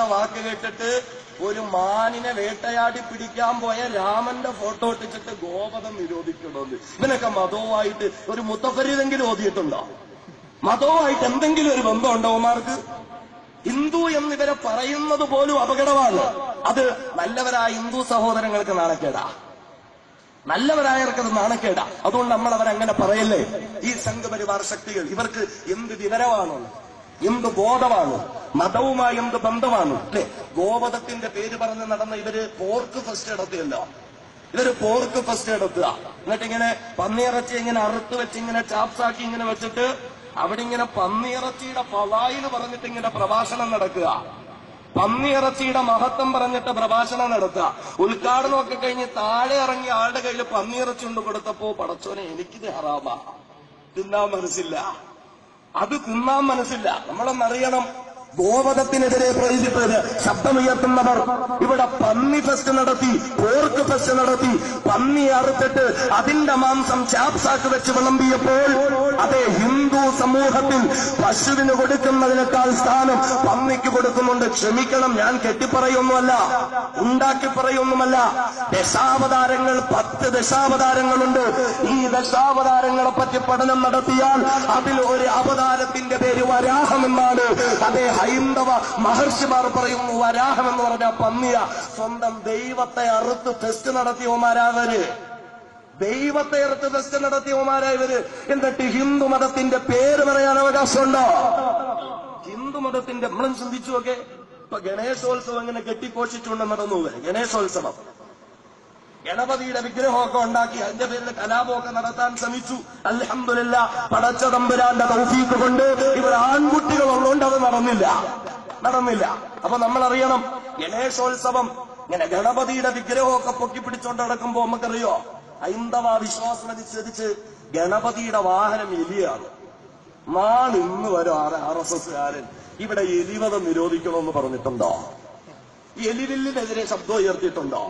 വാക്ക് കേട്ടിട്ട് ഒരു മാനിനെ വേട്ടയാടി പിടിക്കാൻ പോയ രാമന്റെ ഫോട്ടോ ഇട്ടിച്ചിട്ട് ഗോപതം നിരോധിക്കണമെന്ന്. ഇവനൊക്കെ മതവുമായിട്ട് ഒരു മുത്തഫരിതെങ്കിലും ഓതിയിട്ടുണ്ടോ? മതവുമായിട്ട് എന്തെങ്കിലും ഒരു ബന്ധമുണ്ടോ ഉമാർക്ക്? ഹിന്ദു എന്നിവരെ പറയുന്നത് പോലും അപകടമാണ്. അത് നല്ലവരായ ഹിന്ദു സഹോദരങ്ങൾക്ക് നാണക്കേടാ. നല്ലവരായവർക്ക് അത് നാണക്കേടാ. അതുകൊണ്ട് നമ്മൾ അവരങ്ങനെ പറയല്ലേ? ഈ സംഘപരിവാർ ശക്തികൾ ഇവർക്ക് എന്ത് വിവരമാണ്? എന്ത് ബോധമാണ്? മതവുമായി എന്ത് ബന്ധമാണ്? അല്ലെ? ഗോവധത്തിന്റെ പേര് പറഞ്ഞ് നടന്ന ഇവർ പോർക്ക് ഫസ്റ്റ് നടത്തിയല്ലോ ഇവർ പോർക്ക് ഫസ്റ്റ് എടുത്തുക എന്നിട്ട് ഇങ്ങനെ പന്നിയിറച്ചി ഇങ്ങനെ അറുത്ത് വെച്ച് ഇങ്ങനെ ചാപ്സാക്കി ഇങ്ങനെ വെച്ചിട്ട് അവിടെ ഇങ്ങനെ പന്നിയിറച്ചിയുടെ പവായിന്ന് പറഞ്ഞിട്ട് ഇങ്ങനെ പ്രഭാഷണം നടക്കുക. പന്നിയിറച്ചിയുടെ മഹത്വം പറഞ്ഞിട്ട് പ്രഭാഷണം നടത്തുക. ഉദ്ഘാടനമൊക്കെ കഴിഞ്ഞ് താഴെ ഇറങ്ങി ആളുടെ കയ്യിൽ പന്നിയിറച്ചി കൊണ്ട് കൊടുത്തപ്പോ പടച്ചോനെ എനിക്കിത് ഹറാമാ. തിന്നാൻ മനസ്സില്ല. അത് തിന്നാൻ മനസ്സില്ല. നമ്മളൊന്നറിയണം ഗോവധത്തിനെതിരെ പ്രചരിപ്പത് ശബ്ദമുയർത്തുന്നവർ. ഇവിടെ പന്നി ഫെസ്റ്റ് നടത്തി പോർക്ക് ഫെസ്റ്റ് നടത്തി പന്നി അറുത്തിട്ട് അതിന്റെ മാംസം ചാപ്സാക്ക് വെച്ച് വിളമ്പിയപ്പോൾ അതെ ഹിന്ദു സമൂഹത്തിൽ പശുവിന് കൊടുക്കുന്നതിനേക്കാൾ സ്ഥാനം പന്നിക്ക് കൊടുക്കുന്നുണ്ട്. ക്ഷമിക്കണം ഞാൻ കെട്ടിപ്പറയൊന്നുമല്ല ഉണ്ടാക്കി പറയൊന്നുമല്ല ദശാവതാരങ്ങൾ പത്ത് ദശാവതാരങ്ങളുണ്ട്. ഈ ദശാവതാരങ്ങളെ പറ്റി പഠനം നടത്തിയാൽ അതിൽ ഒരു അവതാരത്തിന്റെ പേര് വരാഹമെന്നാണ്. അതേ ഹൈന്ദവ മഹർഷിമാർ പറയുന്നു വരാഹം എന്ന് പറഞ്ഞ പന്നിയ സ്വന്തം ദൈവത്തെ അറുത്ത് ടെസ്റ്റ് നടത്തിയവന്മാരാവര് ദൈവത്തെ അറുത്ത് ടെസ്റ്റ് നടത്തിയവന്മാരായവര് എന്നിട്ട് ഹിന്ദു മതത്തിന്റെ പേര് പറയാൻ അവകാശമുണ്ടോ? ഹിന്ദു മതത്തിന്റെ നമ്മളും ചിന്തിച്ചു ഒക്കെ ഇപ്പൊ ഗണേശോത്സവം ഇങ്ങനെ കെട്ടിപ്പോഷിച്ചുകൊണ്ട് നടന്നു. ഗണേശോത്സവം. ഗണപതിയുടെ വിഗ്രഹമൊക്കെ ഉണ്ടാക്കി അതിന്റെ പേരിൽ കലാപമൊക്കെ നടത്താൻ ശ്രമിച്ചു. അൽഹംദുലില്ല പടച്ച തമ്പുരാന്റെ തൗഫീക്ക് കൊണ്ട് ഇവർ ആൺകുട്ടികൾ ഉള്ളതുകൊണ്ട് അത് നടന്നില്ല. നടന്നില്ല. അപ്പൊ നമ്മൾ അറിയണം ഗണേശോത്സവം ഇങ്ങനെ ഗണപതിയുടെ വിഗ്രഹമൊക്കെ പൊക്കി പിടിച്ചോണ്ട് നടക്കുമ്പോ നമുക്കറിയോ? ഹൈന്ദവ വിശ്വാസം അനുസരിച്ച് ഗണപതിയുടെ വാഹനം എലിയാണ്. നാളിന്ന് വരെ ആർ എസ് എസ്കാരൻ ഇവിടെ എലിവധം നിരോധിക്കണമെന്ന് പറഞ്ഞിട്ടുണ്ടോ? എലിവില്ലിനെതിരെ ശബ്ദം ഉയർത്തിയിട്ടുണ്ടോ?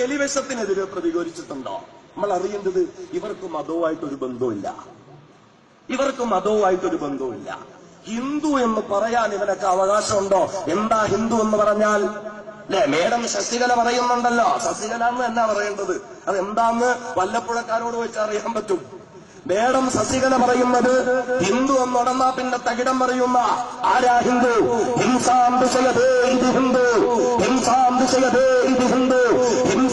എലിവിഷത്തിനെതിരെ പ്രതികരിച്ചിട്ടുണ്ടോ? നമ്മൾ അറിയേണ്ടത് ഇവർക്ക് മതവുമായിട്ടൊരു ബന്ധവുമില്ല. ഇവർക്ക് മതവുമായിട്ടൊരു ബന്ധവുമില്ല. ഹിന്ദു എന്ന് പറയാൻ ഇവനൊക്കെ അവകാശമുണ്ടോ? എന്താ ഹിന്ദു എന്ന് പറഞ്ഞാൽ? അല്ലെ മേഡം ശശികല പറയുന്നുണ്ടല്ലോ. ശശികല എന്ന് എന്നാ പറയേണ്ടത്? അത് എന്താന്ന് വല്ലപ്പുഴക്കാരോട് വെച്ച് അറിയാൻ പറ്റും. മേഡം ശശികല പറയുന്നത് ഹിന്ദു എന്ന് നടന്നാ പിന്നെ തകിടം പറയുന്ന ആരാ ഹിന്ദു? ഹിംസാം ദിശയതേ ഇത് ഹിന്ദു. ഹിംസാം ദിശയതേ ഇത് ഹിന്ദു.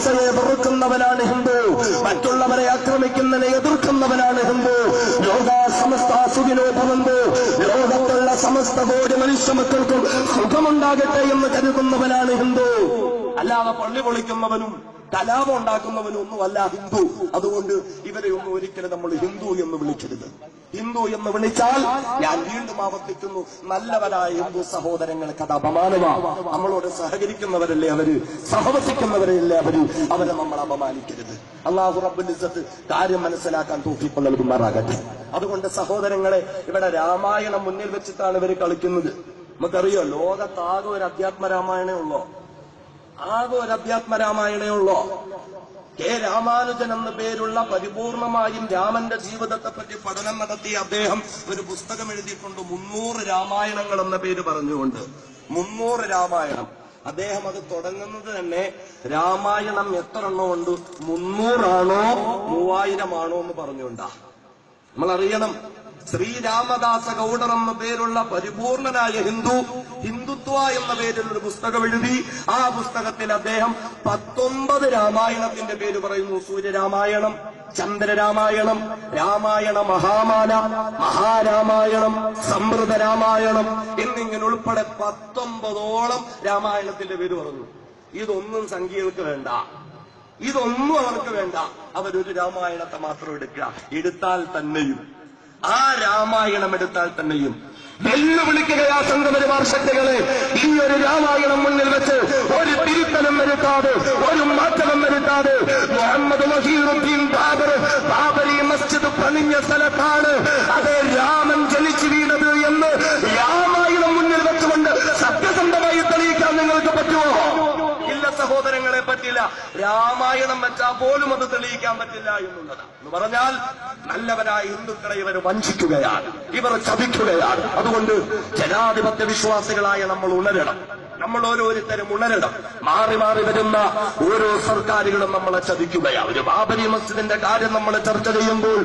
ഹിംസയെ വെറുക്കുന്നവനാണ് ഹിന്ദു. മറ്റുള്ളവരെ ആക്രമിക്കുന്നതിനെ എതിർക്കുന്നവനാണ് ഹിന്ദു. ലോക സമസ്ത ഭവന്തു. ലോകത്തുള്ള സമസ്ത കോടി മനുഷ്യ മക്കൾക്കും സുഖമുണ്ടാകട്ടെ എന്ന് കരുതുന്നവനാണ് ഹിന്ദു. അല്ലാതെ പള്ളി പൊളിക്കുന്നവനും കലാപം ഉണ്ടാക്കുന്നവനൊന്നുമല്ല ഹിന്ദു. അതുകൊണ്ട് ഇവരെ ഒന്നും ഒരിക്കലും നമ്മൾ ഹിന്ദു എന്ന് വിളിക്കരുത്. ഹിന്ദു എന്ന് വിളിച്ചാൽ ഞാൻ വീണ്ടും ആവർത്തിക്കുന്നു. നല്ലവരായ ഹിന്ദു സഹോദരങ്ങൾക്ക് അത് അപമാനമാണ്. നമ്മളോട് സഹകരിക്കുന്നവരല്ലേ അവർ? സഹവസിക്കുന്നവരല്ലേ അവർ? അവരെ നമ്മൾ അപമാനിക്കരുത്. അള്ളാഹു റബ്ബുൽ ഇസ്സത്ത് കാര്യം മനസ്സിലാക്കാൻ തോഫിപ്പ് നൽകുമാറാകട്ടെ. അതുകൊണ്ട് സഹോദരങ്ങളെ ഇവിടെ രാമായണം മുന്നിൽ വെച്ചിട്ടാണ് ഇവർ കളിക്കുന്നത്. നമുക്കറിയോ? ലോകത്താകെ ഒരു അധ്യാത്മ രാമായണേ ഉള്ളോ. ആകെ ഒരു അധ്യാത്മ രാമായണേ ഉള്ളോ? കെ രാമാനുജൻ എന്ന പേരുള്ള പരിപൂർണമായും രാമന്റെ ജീവിതത്തെ പറ്റി പഠനം നടത്തിയ അദ്ദേഹം ഒരു പുസ്തകം എഴുതിയിട്ടുണ്ട്. മുന്നൂറ് രാമായണങ്ങൾ എന്ന പേര് പറഞ്ഞുകൊണ്ട്. മുന്നൂറ് രാമായണം. അദ്ദേഹം അത് തുടങ്ങുന്നത് തന്നെ രാമായണം എത്ര എണ്ണം ഉണ്ട്? മുന്നൂറാണോ മൂവായിരമാണോ എന്ന് പറഞ്ഞുകൊണ്ടാ. നമ്മൾ അറിയണം ശ്രീരാമദാസ ഗൗഡർ എന്ന പേരുള്ള പരിപൂർണനായ ഹിന്ദു ഹിന്ദുത്വ എന്ന പേരിൽ ഒരു പുസ്തകം എഴുതി ആ പുസ്തകത്തിൽ അദ്ദേഹം പത്തൊമ്പത് രാമായണത്തിന്റെ പേര് പറയുന്നു. സൂര്യരാമായണം ചന്ദ്രരാമായണം രാമായണ മഹാമാല മഹാരാമായണം സമൃദ്ധ രാമായണം എന്നിങ്ങനെ ഉൾപ്പെടെ പത്തൊമ്പതോളം രാമായണത്തിന്റെ പേര് പറഞ്ഞു. ഇതൊന്നും സംഖ്യകൾക്ക് വേണ്ട. ഇതൊന്നും അവർക്ക് വേണ്ട. അവരൊരു രാമായണത്തെ മാത്രം എടുക്കുക. എടുത്താൽ തന്നെയും. ആ രാമായണം എടുത്താൽ തന്നെയും. വെല്ലുവിളിക്കുകയാ സംഘപരിവാർ ശക്തികളെ. ഈ ഒരു രാമായണം മുന്നിൽ വെച്ച് ഒരു തിരുത്തലം വരുത്താതെ ഒരു മാറ്റവും വരുത്താതെ മുഹമ്മദ് മഹീറുദ്ദീൻ ബാബർ ബാബരി മസ്ജിദ് പണിഞ്ഞ സ്ഥലത്താണ് അതേ രാമൻ ജനിച്ചു വീണത് എന്ന് രാമായണം മുന്നിൽ വെച്ചുകൊണ്ട് സത്യസന്ധമായി തെളിയിക്കാൻ നിങ്ങൾക്ക് പറ്റുമോ? സഹോദരങ്ങളെ പറ്റില്ല രാമായണം വെച്ചാൽ പോലും അത് തെളിയിക്കാൻ പറ്റില്ല എന്നുള്ളതാണ്. എന്ന് പറഞ്ഞാൽ നല്ലവരായ ഹിന്ദുക്കളെ ഇവർ വഞ്ചിക്കുകയാണ്. ഇവർ ചതിക്കുകയാണ്. അതുകൊണ്ട് ജനാധിപത്യ വിശ്വാസികളായ നമ്മൾ ഉണരണം. നമ്മൾ ഓരോരുത്തരും ഉണരണം. മാറി മാറി വരുന്ന ഓരോ സർക്കാരുകളും നമ്മളെ ചതിക്കുകയാണ്. ഒരു ബാബരി മസ്ജിദിന്റെ കാര്യം നമ്മൾ ചർച്ച ചെയ്യുമ്പോൾ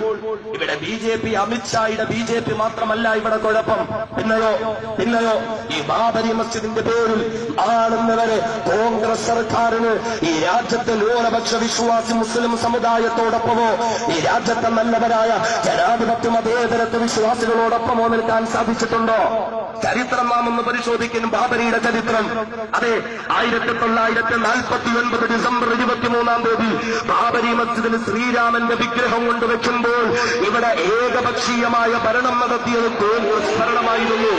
ഇവിടെ ബി ജെ പി അമിത്ഷായുടെ ബി ജെ പി മാത്രമല്ല ഇവിടെ കുഴപ്പം. പിന്നെയോ? പിന്നെയോ? ഈ ബാബരി മസ്ജിദിന്റെ പേരിൽ ആളുന്നവരെ കോൺഗ്രസ് സർക്കാരിന് ഈ രാജ്യത്തെ ന്യൂനപക്ഷ വിശ്വാസി മുസ്ലിം സമുദായത്തോടൊപ്പമോ ഈ രാജ്യത്തെ നല്ലവരായ ജനാധിപത്യ മതേതരത്വ വിശ്വാസികളോടൊപ്പമോ നിൽക്കാൻ സാധിച്ചിട്ടുണ്ടോ? ചരിത്രം നാം ഒന്ന് ബാബരിയുടെ ചരിത്രം. അതെ ആയിരത്തി തൊള്ളായിരത്തി നാൽപ്പത്തി ഒൻപത് ഡിസംബർ ഇരുപത്തിമൂന്നാം തീയതി ബാബരി മസ്ജിദിൽ ശ്രീരാമന്റെ വിഗ്രഹം കൊണ്ടുവെക്കുമ്പോൾ ഇവിടെ ഏകപക്ഷീയമായ ഭരണം നടത്തിയത് കോൺഗ്രസ് ഭരണമായിരുന്നു.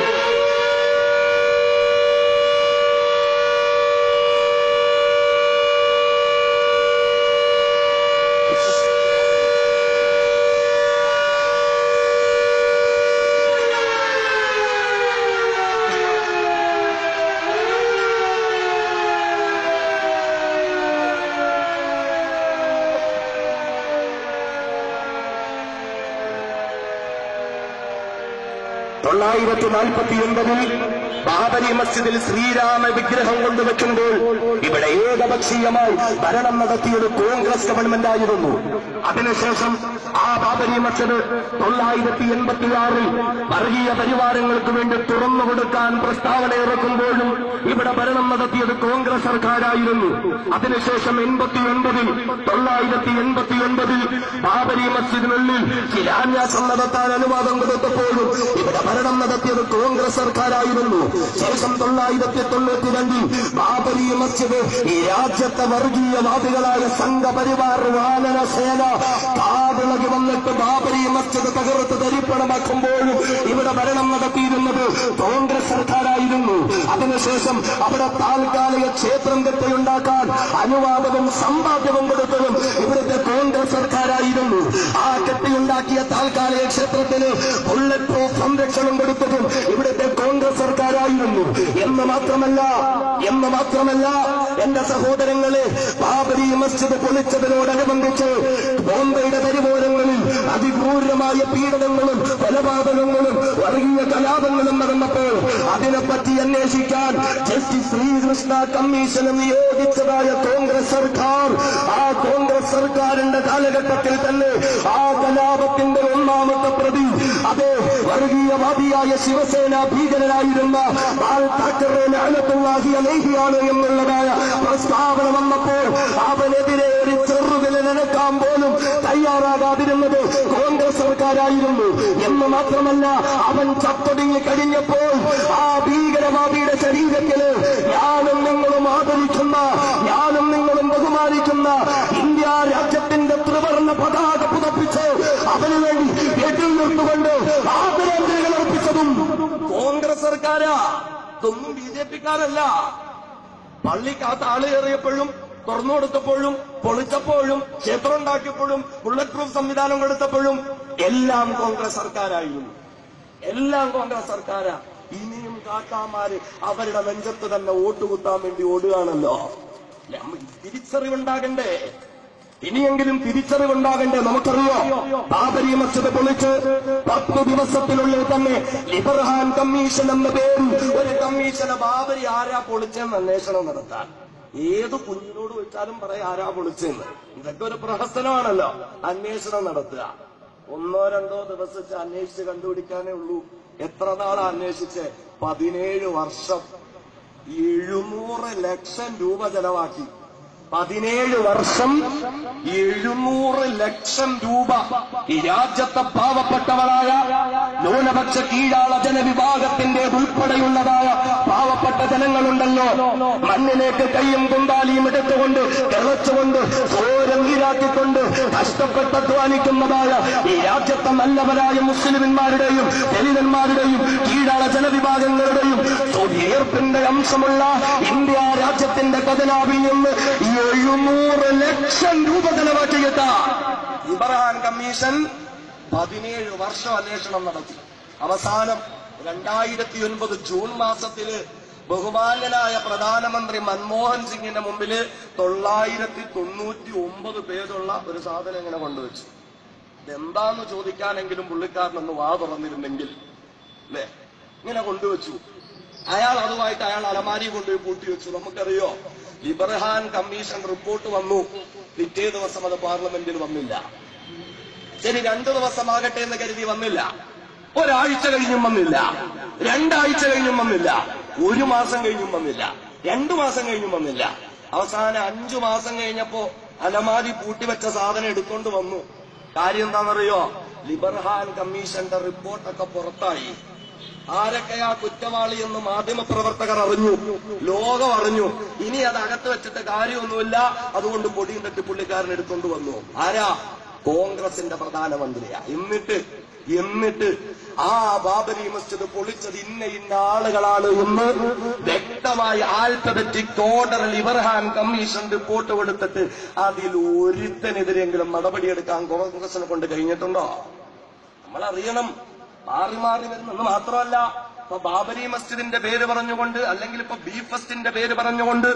തൊള്ളായിരത്തി നാൽപ്പത്തി ഒൻപതിൽ ബാബരി മസ്ജിദിൽ ശ്രീരാമ വിഗ്രഹം കൊണ്ടുവെക്കുമ്പോൾ ഇവിടെ ഏകപക്ഷീയമായി ഭരണം നടത്തിയത് കോൺഗ്രസ് ഗവൺമെന്റ് ആയിരുന്നു അതിനുശേഷം ആ ബാബരി മസ്ജിദ് തൊള്ളായിരത്തി എൺപത്തിയാറിൽ വർഗീയ പരിവാരങ്ങൾക്ക് വേണ്ടി തുറന്നു കൊടുക്കാൻ പ്രസ്താവന ഇറക്കുമ്പോഴും ഇവിടെ ഭരണം നടത്തിയത് കോൺഗ്രസ് സർക്കാരായിരുന്നു. അതിനുശേഷം എൺപത്തി ഒൻപതിൽ തൊള്ളായിരത്തി എൺപത്തി ഒൻപതിൽ ബാബരി മസ്ജിദിനുള്ളിൽ ശിലാന്യാസം നടത്താൻ അനുവാദം കൊടുത്തപ്പോഴും ഇവിടെ ഭരണം നടത്തിയത് കോൺഗ്രസ് സർക്കാരായിരുന്നു. ശേഷം തൊള്ളായിരത്തി തൊണ്ണൂറ്റി രണ്ടിൽ ബാബരി മസ്ജിദ് രാജ്യത്തെ വർഗീയവാദികളായ സംഘപരിവാർ വാനന സേന കാവിളകി വന്നിട്ട് ബാബരി മസ്ജിദ് തകർത്ത് തരിപ്പണമാക്കുമ്പോഴും ഇവിടെ ഭരണം നടത്തിയിരുന്നത് കോൺഗ്രസ് സർക്കാരായിരുന്നു. അതിനുശേഷം അവിടെ താൽക്കാലിക ക്ഷേത്രം കെട്ടിയുണ്ടാക്കാൻ അനുവാദവും സമ്പാദ്യവും കൊടുത്തതും ഇവിടുത്തെ കോൺഗ്രസ് സർക്കാരായിരുന്നു. ആ കെട്ടിയുണ്ടാക്കിയ താൽക്കാലിക ക്ഷേത്രത്തിന് ബുള്ളറ്റ് പ്രൂഫ് സംരക്ഷണം കൊടുത്തതും ഇവിടുത്തെ കോൺഗ്രസ് സർക്കാരായിരുന്നു. എന്ന് മാത്രമല്ല എന്ന് മാത്രമല്ല എന്റെ സഹോദരങ്ങളെ ബാബരി മസ്ജിദ് പൊളിച്ചതിനോടനുബന്ധിച്ച് ബോംബെയുടെ പരിപോരങ്ങളിൽ അതിക്രൂരമായ പീഡനങ്ങളും കൊലപാതകങ്ങളും വർഗീയ കലാപങ്ങളും നടന്നപ്പോൾ അതിനെപ്പറ്റി അന്വേഷിക്കാൻ ജസ്റ്റിസ് ശ്രീകൃഷ്ണ കമ്മീഷനെ നിയോഗിച്ചതായ കോൺഗ്രസ് സർക്കാർ ആ കോൺഗ്രസ് സർക്കാരിന്റെ കാലഘട്ടത്തിൽ തന്നെ ആ കലാപത്തിന്റെ ഒന്നാമത്തെ പ്രതി അതെ വർഗീയവാദിയായ ശിവസേന ഭീകരനായിരുന്ന ബാൽ താക്കറെ ലാലത്തുള്ളാഹി അലേഹിയാണ് എന്നുള്ളതായ പ്രസ്താവന വന്നപ്പോൾ അവനെതിരെ ഒരു നനക്കാൻ പോലും തയ്യാറാകാതിരുന്നത് കോൺഗ്രസ് സർക്കാരായിരുന്നു. എന്ന് മാത്രമല്ല അവൻ ചത്തൊടുങ്ങി കഴിഞ്ഞപ്പോൾ ആ ഭീകരവാദിയുടെ ശരീരത്തിൽ ഞാനും നിങ്ങളും ആദരിക്കുന്ന ഞാനും നിങ്ങളും ബഹുമാനിക്കുന്ന ഇന്ത്യ രാജ്യത്തിന്റെ ത്രിവർണ പതാക പുതപ്പിച്ച് അവന് വേണ്ടി എതിർന്നുകൊണ്ട് ആദരാഞ്ജലികൾ അർപ്പിച്ചതും കോൺഗ്രസ് സർക്കാരാ. ബി ജെ പിക്കാരല്ല. പള്ളിക്കകത്ത് ആൾ കയറിയപ്പോഴും തുറന്നു കൊടുത്തപ്പോഴും പൊളിച്ചപ്പോഴും ക്ഷേത്രം ഉണ്ടാക്കിയപ്പോഴും ബുള്ളറ്റ് പ്രൂഫ് സംവിധാനം കൊടുത്തപ്പോഴും എല്ലാം കോൺഗ്രസ് സർക്കാരായിരുന്നു. എല്ലാം കോൺഗ്രസ് സർക്കാരാ. ഇനിയും കാക്കാമാര് അവരുടെ നെഞ്ചത്ത് തന്നെ വോട്ട് കുത്താൻ വേണ്ടി ഓടുകയാണല്ലോ. തിരിച്ചറിവുണ്ടാകണ്ടേ? ഇനിയെങ്കിലും തിരിച്ചറിവുണ്ടാകണ്ടേ നമുക്കറിയോ? ബാബരി മസ്ജിദ് പൊളിച്ച് പത്ത് ദിവസത്തിനുള്ളിൽ തന്നെ ലിബർഹാൻ കമ്മീഷൻ എന്ന പേരിൽ ഒരു കമ്മീഷനെ ബാബരി ആരാ പൊളിച്ചെന്ന് അന്വേഷണം നടത്താൻ? ഏത് കുഞ്ഞിനോട് വെച്ചാലും പറയാം ആരാ പൊളിച്ചെന്ന് ഇതൊക്കെ ഒരു പ്രഹസനമാണല്ലോ. അന്വേഷണം നടത്തുക. ഒന്നോ രണ്ടോ ദിവസം അന്വേഷിച്ച് കണ്ടുപിടിക്കാനേ ഉള്ളൂ. എത്ര നാളാ അന്വേഷിച്ച്? പതിനേഴ് വർഷം. എഴുന്നൂറ് ലക്ഷം രൂപ ചെലവാക്കി. പതിനേഴ് വർഷം എഴുന്നൂറ് ലക്ഷം രൂപ ഈ രാജ്യത്തെ പാവപ്പെട്ടവരായ ന്യൂനപക്ഷ കീഴാള ജനവിഭാഗത്തിന്റെ ഉൾപ്പെടെയുള്ളതായ പാവപ്പെട്ട ജനങ്ങളുണ്ടല്ലോ. മണ്ണിലേക്ക് കയ്യും കുണ്ടാലിയും എടുത്തുകൊണ്ട് കിളച്ചുകൊണ്ട് ചോരം ഈരാക്കിക്കൊണ്ട് കഷ്ടപ്പെട്ട് അധ്വാനിക്കുന്നതായ ഈ രാജ്യത്തെ നല്ലവരായ മുസ്ലിമിന്മാരുടെയും ദലിതന്മാരുടെയും കീഴാള ജനവിഭാഗങ്ങളുടെയും വിയർപ്പിന്റെ അംശമുള്ള ഇന്ത്യ രാജ്യത്തിന്റെ ഖജനാവിൽ നിന്ന് എഴുന്നൂറ് ലക്ഷം രൂപ ചെലവാക്കിയിട്ട ഇബ്രഹാൻ കമ്മീഷൻ പതിനേഴ് വർഷം അന്വേഷണം നടത്തി. അവസാനം രണ്ടായിരത്തി ഒൻപത് ജൂൺ മാസത്തിൽ ബഹുമാന്യനായ പ്രധാനമന്ത്രി മൻമോഹൻ സിംഗിന്റെ മുമ്പിൽ തൊള്ളായിരത്തി തൊണ്ണൂറ്റി ഒമ്പത് പേരുള്ള ഒരു സാധനം ഇങ്ങനെ കൊണ്ടുവച്ചു. ഇതെന്താന്ന് ചോദിക്കാനെങ്കിലും പുള്ളിക്കാരനൊന്ന് വാ തുറന്നിരുന്നെങ്കിൽ അല്ലേ? ഇങ്ങനെ കൊണ്ടുവച്ചു. അയാൾ അതുമായിട്ട് അയാൾ അലമാരി കൊണ്ടുപോയി പൂട്ടി വെച്ചു നമുക്കറിയോ? ഇബ്രഹാൻ കമ്മീഷൻ റിപ്പോർട്ട് വന്നു. പിറ്റേ ദിവസം അത് പാർലമെന്റിൽ വന്നില്ല. ശരി രണ്ടു ദിവസമാകട്ടെ എന്ന് കരുതി വന്നില്ല. ഒരാഴ്ച കഴിഞ്ഞും വന്നില്ല. രണ്ടാഴ്ച കഴിഞ്ഞും വന്നില്ല. ഒരു മാസം കഴിഞ്ഞും വന്നില്ല. രണ്ടു മാസം കഴിഞ്ഞും വന്നില്ല. അവസാനം അഞ്ചു മാസം കഴിഞ്ഞപ്പോ അലമാരി പൂട്ടിവെച്ച സാധനം എടുക്കൊണ്ട് വന്നു. കാര്യം എന്താണെന്നറിയോ? ലിബർഹാൻ കമ്മീഷന്റെ റിപ്പോർട്ടൊക്കെ പുറത്തായി. ആരൊക്കെയാ കുറ്റവാളി എന്ന് മാധ്യമ മാധ്യമപ്രവർത്തകർ അറിഞ്ഞു ലോകം അറിഞ്ഞു. ഇനി അത് അകത്ത് വെച്ചിട്ട് കാര്യമൊന്നുമില്ല. അതുകൊണ്ട് പൊടിയും തട്ടി പുള്ളിക്കാരൻ എടുത്തുകൊണ്ട് വന്നു. ആരാ? കോൺഗ്രസിന്റെ പ്രധാനമന്ത്രിയാ എന്നിട്ട് എന്നിട്ട് ആ ബാബരി മസ്ജിദ് പൊളിച്ചത് ഇന്ന ഇന്ന ആളുകളാണ് എന്ന് വ്യക്തമായി ആൽഫബറ്റിക് ഓർഡർ ഇബർഹാൻ കമ്മീഷൻ റിപ്പോർട്ട് കൊടുത്തിട്ട് അതിൽ ഒരുത്തനെതിരെങ്കിലും നടപടിയെടുക്കാൻ കോൺഗ്രസിനെ കൊണ്ട് കഴിഞ്ഞിട്ടുണ്ടോ? നമ്മൾ അറിയണം മാറി മാറി വരുന്നെന്ന് മാത്രമല്ല ഇപ്പൊ ബാബരി മസ്ജിദിന്റെ പേര് പറഞ്ഞുകൊണ്ട് അല്ലെങ്കിൽ ഇപ്പൊ ബി ഫസ്റ്റിന്റെ പേര് പറഞ്ഞുകൊണ്ട്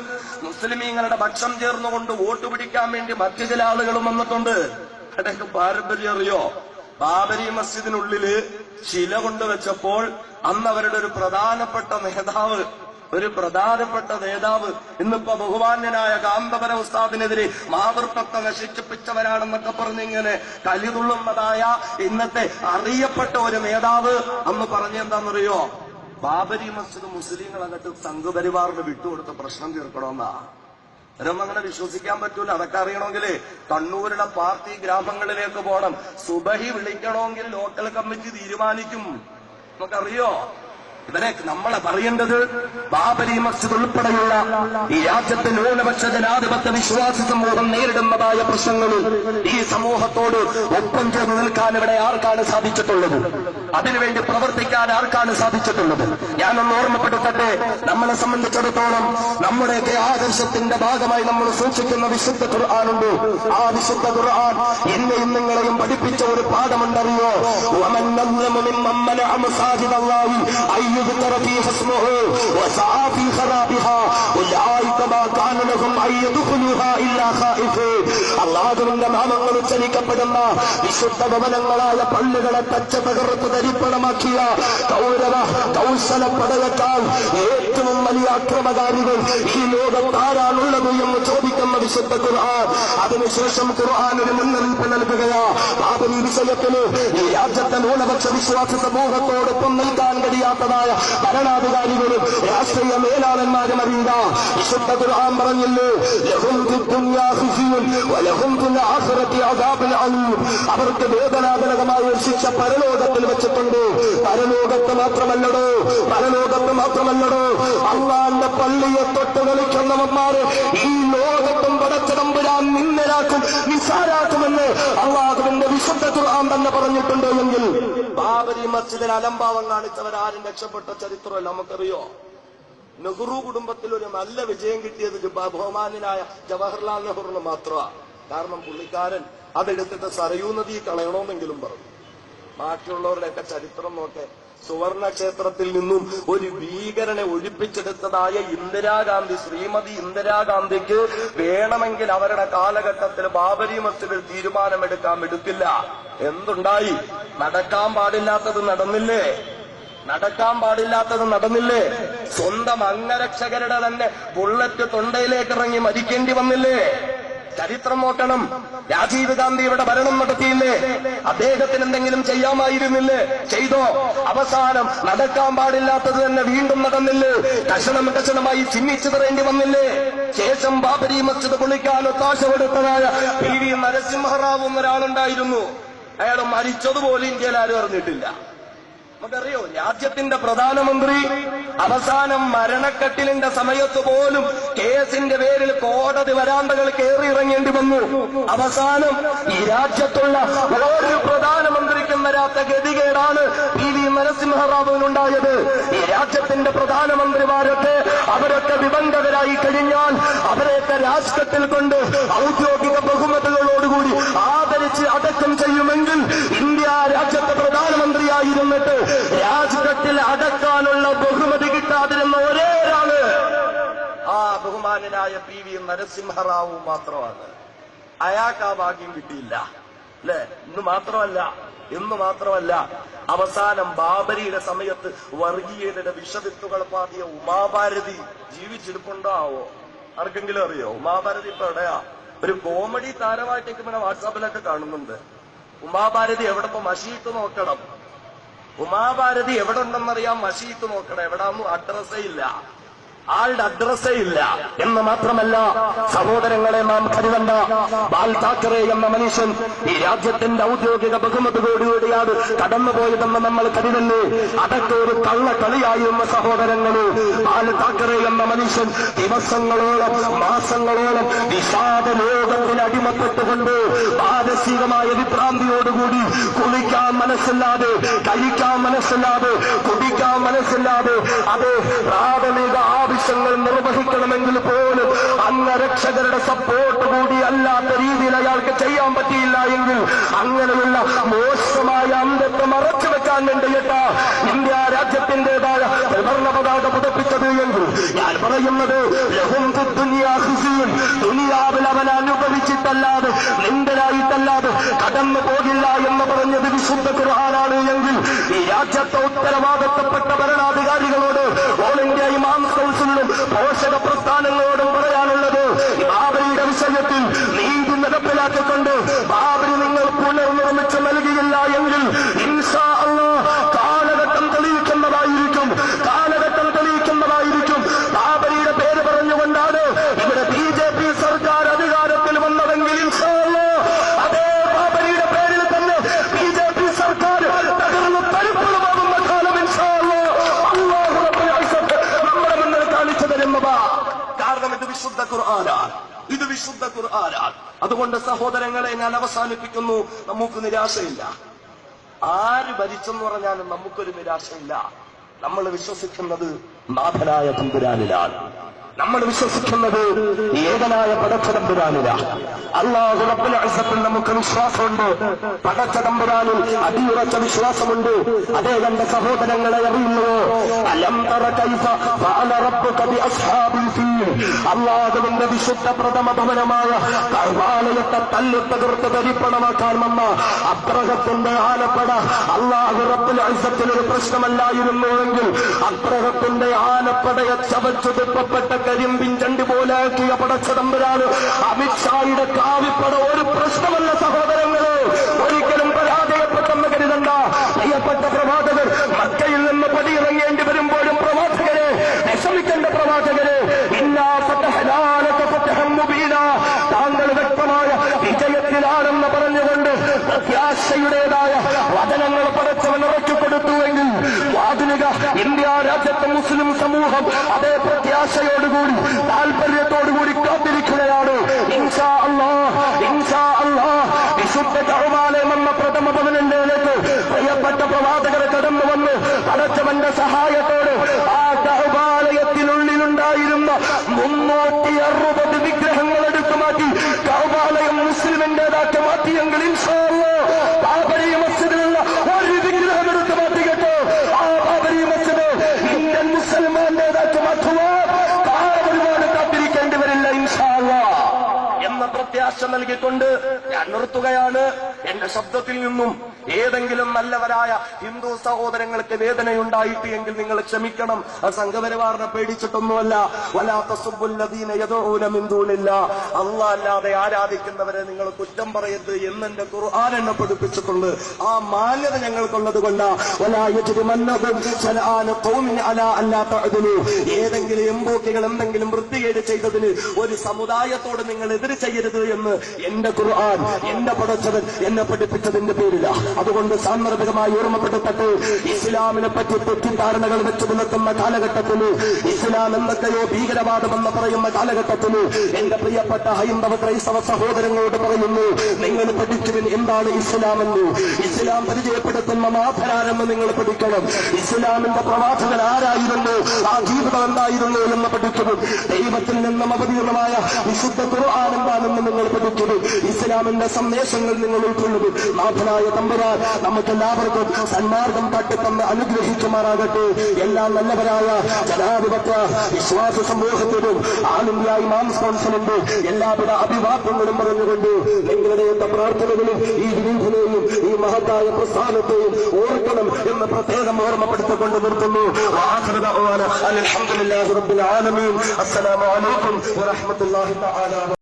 മുസ്ലിമീങ്ങളുടെ ഭക്ഷണം ചേർന്നുകൊണ്ട് വോട്ട് പിടിക്കാൻ വേണ്ടി മറ്റു ചില ആളുകളും വന്നിട്ടുണ്ട്. ഇടയ്ക്ക് പാരമ്പര്യം അറിയോ? ബാബരി മസ്ജിദിനുള്ളിൽ ശില കൊണ്ടുവച്ചപ്പോൾ അന്ന് അവരുടെ ഒരു പ്രധാനപ്പെട്ട നേതാവ് ഒരു പ്രധാനപ്പെട്ട നേതാവ് ഇന്നിപ്പോ ബഹുമാന്യനായ കാന്തപര ഉസ്താദിനെതിരെ മാതൃത്വത്തെ നശിപ്പിച്ചവരാണെന്നൊക്കെ പറഞ്ഞിങ്ങനെ കലിതുള്ളുന്നതായ ഇന്നത്തെ അറിയപ്പെട്ട ഒരു നേതാവ്. അന്ന് പറഞ്ഞെന്താണെന്നറിയോ ബാബരി മസ്ജിദ് മുസ്ലിങ്ങൾ അങ്ങോട്ട് സംഘപരിവാറിന് വിട്ടുകൊടുത്ത പ്രശ്നം തീർക്കണമെന്നാ അവരൊന്നും അങ്ങനെ വിശ്വസിക്കാൻ പറ്റൂല. അതൊക്കെ അറിയണമെങ്കിൽ കണ്ണൂരുടെ പാർട്ടി ഗ്രാമങ്ങളിലേക്ക് പോകണം സുബഹി വിളിക്കണമെങ്കിൽ ലോക്കൽ കമ്മിറ്റി തീരുമാനിക്കും. നമുക്കറിയോ? ഇവരെ നമ്മളെ പറയേണ്ടത് ബാബരി മസ്ജിദ് ഉൾപ്പെടെയുള്ള ഈ രാജ്യത്തെ ന്യൂനപക്ഷ ജനാധിപത്യ വിശ്വാസ സമൂഹം നേരിടുന്നതായ പ്രശ്നങ്ങളിൽ ഈ സമൂഹത്തോട് ഒപ്പം ചേർന്ന് നിൽക്കാൻ ഇവിടെ ആർക്കാണ് സാധിച്ചിട്ടുള്ളത്? അതിനുവേണ്ടി പ്രവർത്തിക്കാൻ ആർക്കാണ് സാധിച്ചിട്ടുള്ളത്? ഞാനൊന്ന് ഓർമ്മപ്പെടുത്തട്ടെ നമ്മളെ സംബന്ധിച്ചിടത്തോളം നമ്മുടെയൊക്കെ ആദർശത്തിന്റെ ഭാഗമായി നമ്മൾ സൂക്ഷിക്കുന്ന വിശുദ്ധ ഖുർആാനുണ്ട്. ആ വിശുദ്ധ ഖുർആൻ എന്നെയും നിങ്ങളെയും പഠിപ്പിച്ച ഒരു പാഠമുണ്ടറിയോ? അള്ളാഹുവിന്റെ നാമങ്ങൾ ഉച്ചരിക്കപ്പെടുന്ന വിശുദ്ധ ഭവനങ്ങളായ പള്ളികളെ പച്ച പകർത്തുക ധരിപ്പണമാക്കിയ കൗരവ കൗശല പടയക്കാൾ ഏറ്റവും വലിയ അക്രമകാരികൾ ഈ ലോകത്ത് ആരാണുള്ളത് എന്ന് വിശുദ്ധ ഖുർആൻ. അതിനുശേഷം ഖുർആൻ ഒരു മുന്നറിയിപ്പ് നൽകുകയാ. ബാബരി വിഷയത്തിന് ഈ രാജ്യത്തെ ന്യൂനപക്ഷ വിശ്വാസ സമൂഹത്തോടൊപ്പം നിൽക്കാൻ കഴിയാത്തതായ ഭരണാധികാരികളും രാഷ്ട്രീയ മേലാളന്മാരും അറിയുക. വിശുദ്ധ ഖുർആൻ പറഞ്ഞില്ലേ അവർക്ക് വേദനാജനകമായ ഒരു ശിക്ഷ പരലോകത്തിൽ വെച്ചിട്ടുണ്ട്. പരലോകത്ത് മാത്രമല്ലടോ പരലോകത്ത് മാത്രമല്ലടോ അള്ളാന്റെ പള്ളിയെ തൊട്ട് കളിക്കുന്നവന്മാര് ഈ ലോകത്തും പടച്ചതമ്പുരാൻ നിന്നരാക്കും നിസാരാക്കുമെന്ന് അള്ളാഹുവിന്റെ വിശുദ്ധ ഖുർആൻ തന്നെ പറഞ്ഞിട്ടുണ്ട് എങ്കിൽ. ബാബരി മസ്ജിദിൽ അലംഭാവം കാണിച്ചവർ ആരും രക്ഷപ്പെട്ട ചരിത്രമല്ല നമുക്കറിയോ? നെഹ്റു കുടുംബത്തിൽ ഒരു നല്ല വിജയം കിട്ടിയത് ബഹുമാനായ ജവഹർലാൽ നെഹ്റുവിന് മാത്രമാണ് കാരണം പുള്ളിക്കാരൻ അതെടുത്തിട്ട് സരയൂ നദി കളയണമെന്നെങ്കിലും പറഞ്ഞു. ബാക്കിയുള്ളവരുടെയൊക്കെ ചരിത്രം നോക്കെ. സുവർണ ക്ഷേത്രത്തിൽ നിന്നും ഒരു ഭീകരനെ ഒഴിപ്പിച്ചെടുത്തതായ ഇന്ദിരാഗാന്ധി ശ്രീമതി ഇന്ദിരാഗാന്ധിക്ക് വേണമെങ്കിൽ അവരുടെ കാലഘട്ടത്തിൽ ബാബരി മസ്ജിദിൽ തീരുമാനമെടുക്കാൻ എടുക്കില്ല എന്തുണ്ടായി? നടക്കാൻ പാടില്ലാത്തത് നടന്നില്ലേ? നടക്കാൻ പാടില്ലാത്തത് നടന്നില്ലേ? സ്വന്തം അംഗരക്ഷകരുടെ തന്നെ ബുള്ളറ്റ് തൊണ്ടയിലേക്ക് ഇറങ്ങി മരിക്കേണ്ടി വന്നില്ലേ? ചരിത്രം നോക്കണം രാജീവ് ഗാന്ധി ഇവിടെ ഭരണം നടത്തിയില്ലേ? അദ്ദേഹത്തിന് എന്തെങ്കിലും ചെയ്യാമായിരുന്നില്ലേ? ചെയ്തോ? അവസാനം നടക്കാൻ പാടില്ലാത്തത് തന്നെ വീണ്ടും നടന്നില്ലേ? കഷണം കഷണമായി ചിഹ്നിച്ചു തരേണ്ടി വന്നില്ലേ? ശേഷം ബാബരി മസ്ജിദ് പൊളിക്കാൻ ഒത്താശ കൊടുത്തതായ പി വി നരസിംഹറാവ് എന്നൊരാളുണ്ടായിരുന്നു അയാൾ മരിച്ചതുപോലെ ഇന്ത്യയിൽ ആരും അറിഞ്ഞിട്ടില്ല. നമുക്കറിയോ രാജ്യത്തിന്റെ പ്രധാനമന്ത്രി അവസാനം മരണക്കെട്ടിലിന്റെ സമയത്ത് പോലും കേസിന്റെ പേരിൽ കോടതി വരാന്തകൾ കയറി ഇറങ്ങേണ്ടി വന്നു. അവസാനം ഈ രാജ്യത്തുള്ള ഒരു പ്രധാനമന്ത്രിക്കും വരാത്ത ഗതികേടാണ് പി വി നരസിംഹറാവുവിനുണ്ടായത്. ഈ രാജ്യത്തിന്റെ പ്രധാനമന്ത്രിമാരൊക്കെ അവരൊക്കെ വിബന്ധകരായി കഴിഞ്ഞാൽ അവരെയൊക്കെ രാഷ്ട്രത്തിൽ കൊണ്ട് ഔദ്യോഗിക ബഹുമതികളോടുകൂടി ആദരിച്ച് അടക്കം ചെയ്യുമെങ്കിൽ ഇന്ത്യ രാജ്യത്തെ പ്രധാനമന്ത്രിയായിരുന്നിട്ട് രാജ്ഘട്ടിൽ അടക്കാനുള്ള ബഹുമതി കിട്ടാതിരുന്ന ഒരേ ഒരാൾ ആ ബഹുമാനനായ പി വി നരസിംഹറാവു മാത്രമാണ്. അയാൾക്ക് ആ ഭാഗ്യം കിട്ടിയില്ല. അല്ലെ? ഇന്ന് മാത്രമല്ല എന്ന് മാത്രമല്ല അവസാനം ബാബരിയുടെ സമയത്ത് വർഗീയതയുടെ വിഷവിത്തുകൾ പാതിയ ഉമാഭാരതി ജീവിച്ചിരിപ്പുണ്ടാവോ? ആർക്കെങ്കിലും അറിയോ? ഉമാഭാരതി ഇപ്പൊ എവിടെയാ? ഒരു കോമഡി താരമായിട്ടേക്ക് പിന്നെ വാട്സാപ്പിലൊക്കെ കാണുന്നുണ്ട്. ഉമാഭാരതി എവിടെ ഇപ്പൊ മഷീത്ത് നോക്കണം. ഉമാഭാരതി എവിടെ ഉണ്ടെന്നറിയാം മഷീത്ത് നോക്കണം. എവിടാന്നും അഡ്രസ്സേ ഇല്ല. ആളുടെ അഡ്രസ്സേ ഇല്ല. എന്ന് മാത്രമല്ല സഹോദരങ്ങളെ നാം കരുതണ്ട. ബാൽ താക്കറെ എന്ന മനുഷ്യൻ ഈ രാജ്യത്തിന്റെ ഔദ്യോഗിക ബഹുമതിയോടുകൂടിയാണ് കടന്നുപോയതെന്ന് നമ്മൾ കരുതല്ലേ അതൊക്കെ ഒരു കള്ള കളിയായിരുന്ന സഹോദരങ്ങളെ. ബാൽ താക്കറെ എന്ന മനുഷ്യൻ ദിവസങ്ങളോളം മാസങ്ങളോളം വിഷാദ ലോകത്തിന് അടിമപ്പെട്ടുകൊണ്ട് മാനസികമായ വിഭ്രാന്തിയോടുകൂടി കുളിക്കാൻ മനസ്സില്ലാതെ കഴിക്കാൻ മനസ്സില്ലാതെ കുടിക്കാൻ മനസ്സില്ലാതെ അത് പ്രാഥമിക ആവശ്യങ്ങൾ നിർവഹിക്കണമെങ്കിൽ പോലും അന്ന് രക്ഷകരുടെ സപ്പോർട്ട് കൂടി അല്ലാത്ത രീതിയിൽ അയാൾക്ക് ചെയ്യാൻ പറ്റിയില്ല എങ്കിൽ അങ്ങനെയുള്ള മോശമായ അന്തത്തെ മറച്ചു വെക്കാൻ വേണ്ടിയിട്ട ഇന്ത്യ രാജ്യത്തിന്റേതായ ത്രിവർണ പതാക പുതപ്പിച്ചത് എങ്കിൽ ഞാൻ പറയുന്നത്. ദുനിയാവിൽ അവൻ അനുഭവിച്ചിട്ടല്ലാതെ നിന്ദരായിട്ടല്ലാതെ കടന്നു പോകില്ല എന്ന് പറഞ്ഞത് വിശുദ്ധ ഖുർആനാണ് എങ്കിൽ ഈ രാജ്യത്തെ ഉത്തരവാദിത്തപ്പെട്ട ഭരണാധികാരികളോട് ഓൾ ഇന്ത്യ ഇമാം കൗൺസിലിനും പോഷക പ്രസ്ഥാനങ്ങളോടും പറയാനുള്ളത്. ബാബയുടെ വിഷയത്തിൽ നീതി നടപ്പിലാക്കിക്കൊണ്ട് ബാബരി ഖുർആനാണ്. അതുകൊണ്ട് സഹോദരങ്ങളെ ഞാൻ അവസാനിപ്പിക്കുന്നു. നമുക്ക് നിരാശയില്ല. ആര് ഭരിച്ചെന്ന് പറഞ്ഞാലും നമുക്കൊരു നിരാശയില്ല. നമ്മൾ വിശ്വസിക്കുന്നത് നാഥനായ തമ്പുരാനിലാണ്. നമ്മൾ വിശ്വസിക്കുന്നത് ഏകനായ പടച്ചതമ്പുരാനില അള്ളാഹു റബ്ബുൽ നമുക്ക് വിശ്വാസമുണ്ട്. പടച്ചതമ്പുരാനിൽ അടിയുറച്ച വിശ്വാസമുണ്ട്. അതേ തന്റെ സഹോദരങ്ങളെ അറിയുന്നുവോ? അലം തറ കൈഫ ഫഅല റബ്ബുക ബി അസ്ഹാബിൽ അള്ളാഹുവിന്റെ വിശുദ്ധ പ്രഥമ ഭവനമായ കൈവാലയത്തെ തല്ലു തകർത്ത് തരിപ്പണമാക്കാൻ വന്ന അബ്രഹത്തിന്റെ ആലപ്പട അള്ളാഹു റബ്ബുൽ ഒരു പ്രശ്നമല്ലായിരുന്നുവെങ്കിൽ അബ്രഹത്തിന്റെ ആലപ്പടയെ ചവച്ചു തുപ്പപ്പെട്ട കരിമ്പിൻ ചണ്ട് പോലാക്കിയ പടച്ചതമ്പരാണ് അമിത്ഷായുടെ കാവിപ്പട ഒരു പ്രശ്നമല്ല സഹോദരങ്ങളെ. ഒരിക്കലും പരാജയപ്പെട്ടെന്ന് കരുതണ്ട. പ്രിയപ്പെട്ട പ്രവാചകർ മക്കയിൽ നിന്ന് പടിയിറങ്ങേണ്ടി വരുമ്പോഴും പ്രവാചകരെ വിഷമിക്കേണ്ട പ്രവാചകരെ താങ്കൾ വ്യക്തമായ വിജയത്തിലാണെന്ന് പറഞ്ഞുകൊണ്ട് പ്രത്യാശയുടേതായ വചനങ്ങൾ പടച്ചവൻ ഇറക്കി കൊടുത്തുവെങ്കിൽ ആധുനിക ഇന്ത്യ രാജ്യത്തെ മുസ്ലിം സമൂഹം അതേ പ്രത്യാശയോടുകൂടി താല്പര്യത്തോടുകൂടി കാത്തിരിക്കുകയാണ്. ഇൻഷാ അല്ലാഹ് ഇൻഷാ അല്ലാഹ് വിശുദ്ധ കൗമാലയം എന്ന പ്രഥമ പതിനെണ്ടിലേക്ക് പ്രിയപ്പെട്ട പ്രവാചകർ കടന്നു വന്ന് അടച്ചവന്റെ സഹായത്തോട് നൽകിക്കൊണ്ട് ഞാൻ നിർത്തുകയാണ്. എന്റെ ശബ്ദത്തിൽ നിന്നും ഏതെങ്കിലും നല്ലവരായ ഹിന്ദു സഹോദരങ്ങൾക്ക് വേദനയുണ്ടായിട്ട് എങ്കിൽ നിങ്ങൾ ക്ഷമിക്കണം. ആ സംഘപരിവാറിനെ പേടിച്ചിട്ടൊന്നുമല്ല. വലാത്ത സുബുല്ലദീന യദഊന മിൻ ദൂനില്ല. അല്ലാഹ് അല്ലാതെ ആരാധിക്കുന്നവരെ നിങ്ങൾ കുറ്റം പറയരുത് എന്ന് എന്റെ ഖുർആൻ എന്നെ പഠിപ്പിച്ചിട്ടുണ്ട്. ആ മാന്യത ഞങ്ങൾക്കുള്ളത് കൊണ്ട്. ഏതെങ്കിലും എംബോക്കികൾ എന്തെങ്കിലും വൃത്തികേട് ചെയ്തതിന് ഒരു സമുദായത്തോട് നിങ്ങൾ എതിര് ചെയ്യരുത് എന്ന് എന്റെ ഖുർആൻ എന്റെ പടച്ചവൻ എന്നെ പഠിപ്പിച്ചതിന്റെ പേരില. അതുകൊണ്ട് സാന്ദർഭികമായി ഓർമ്മപ്പെടുത്തട്ടെ ഇസ്ലാമിനെ പറ്റി തെറ്റിദ്ധാരണകൾ വെച്ചു പുലർത്തുന്ന കാലഘട്ടത്തിൽ ഇസ്ലാം എന്തൊക്കെയോ ഭീകരവാദമെന്ന് പറയുന്ന കാലഘട്ടത്തിൽ എന്റെ പ്രിയപ്പെട്ട ഹൈന്ദവ ക്രൈസ്തവ സഹോദരങ്ങളോട് പറയുന്നു നിങ്ങൾ പഠിക്കുവിൻ എന്താണ് ഇസ്ലാം എന്ന് ഇസ്ലാം പരിചയപ്പെടുത്തുന്ന മാധരാരെന്ന് നിങ്ങൾ പഠിക്കണം. ഇസ്ലാമിന്റെ പ്രവാചകൻ ആരായിരുന്നു? ആ ജീവിതം എന്തായിരുന്നു എന്ന് പഠിക്കണം. ദൈവത്തിൽ നിന്നും അവതീർണമായ വിശുദ്ധ ഖുർആൻ എന്താണെന്ന് നിങ്ങൾ പഠിക്കണം. ഇസ്ലാമിന്റെ സന്ദേശങ്ങൾ നിങ്ങൾ പറയുന്നത് നാഥനായ തമ്പുരാൻ നമുക്കെല്ലാവർക്കും സന്മാർഗം തട്ടിത്തന്ന് അനുഗ്രഹിക്കുമാറാകട്ടെ. എല്ലാ നല്ലവരായ ജനാധിപത്യ വിശ്വാസ സമൂഹത്തിലും ആനന്ദിയായി ഇമാം കൗൺസിലിന്റെ എല്ലാവിധ അഭിവാദ്യങ്ങളും പറഞ്ഞുകൊണ്ട് നിങ്ങളുടെയൊക്കെ പ്രാർത്ഥനകളും ഈ ഗ്രൂപ്പിനെയും ഈ മഹത്തായ പ്രസ്ഥാനത്തെയും ഓർക്കണം എന്ന് പ്രത്യേകം ഓർമ്മപ്പെടുത്തിക്കൊണ്ട് നിർത്തുന്നു. അസ്സലാമു അലൈക്കും വറഹ്മത്തുള്ളാഹി തആല.